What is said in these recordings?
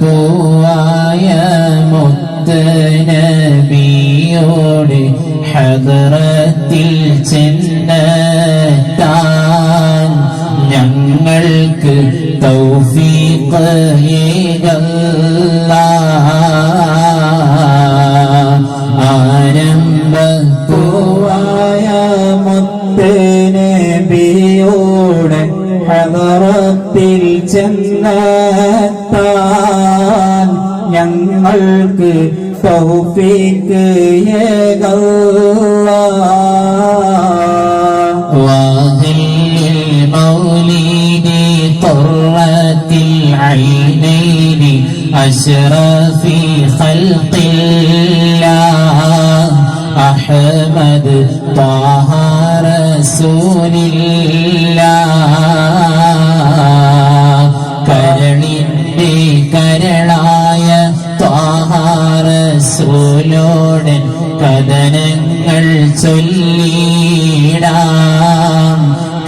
പൂവായ മുത്തനബിയോട് ഹദറത്തിൽ ചെന്നെത്താൻ ഞങ്ങൾക്ക് തൗഫീഖ് ഏകല്ല. ആരംഭ പൂവായ ഹദറത്തിൽ ചെന്നെത്താൻ ഞങ്ങൾക്ക് തൗഫീക്ക് واهل المولد قرة العينين أشرف خلق الله أحمد طه رسول الله ത്വാഹാരസൂലോടൻ കഥനങ്ങൾ ചൊല്ലിടാം.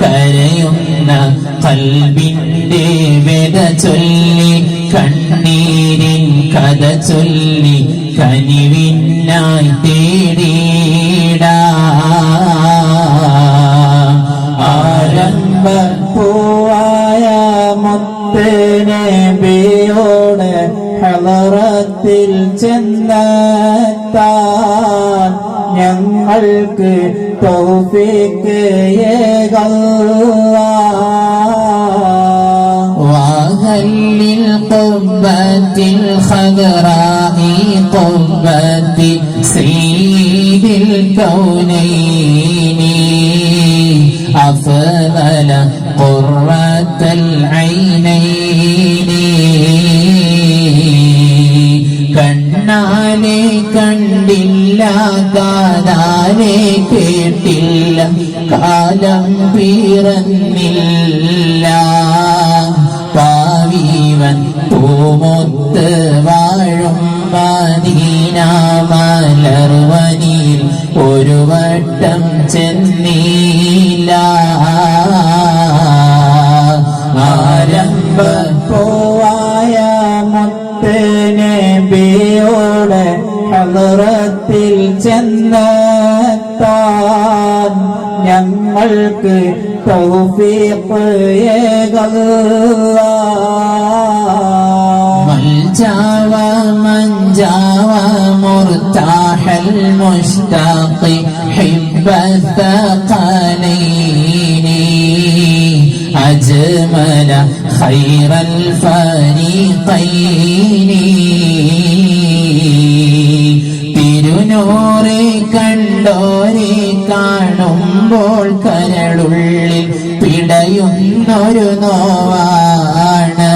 കരയുന്ന കൽബിന്റെ വ്യത ചൊല്ലി കണ്ണീരിൻ കഥ ചൊല്ലി കനിവിനായി തേടിടാം. ആരംഭ ഹലറത്തിൽ ചെന്നെത്താൻ ഞങ്ങൾക്ക് തൗഫീക്ക് وهل للقبة الخضراء قبة سيد الكونين أفضل قرة العينين കാതാലെ കേട്ടില്ല കാലം പിറന്നില്ല. പാവീവൻ പൂമൊത്ത് വാഴും മദീന മലർവനിൽ ഒരു വട്ടം ചെന്നീല. ഞങ്ങൾക്ക് തൗഫീഖ് من جاوى من جاوى مرتاح المشتاق حب الثقلين أجمل خير الفريقين തിരുനൂറെ കണ്ടോരെ കാണുമ്പോൾ കരളുള്ളിൽ പിടയുന്നൊരു നോവാണ്.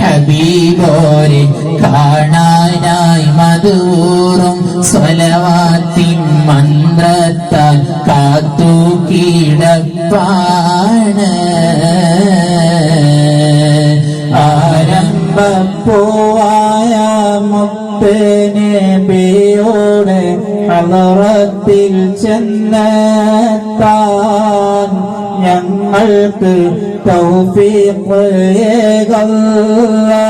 ഹബീബോരെ കാണാനായി മധൂറും സ്വലവാത്തിൻ മന്ത്രത്താൽ കാത്തു കിടപ്പാണ്. ആരംഭപ്പോവായ പൂവായ മുത്തനബിയോട് അലറത്തിൽ ചെന്നെത്താൻ ഞങ്ങൾക്ക് തൗഫീഖ് ഏകല്ലാ.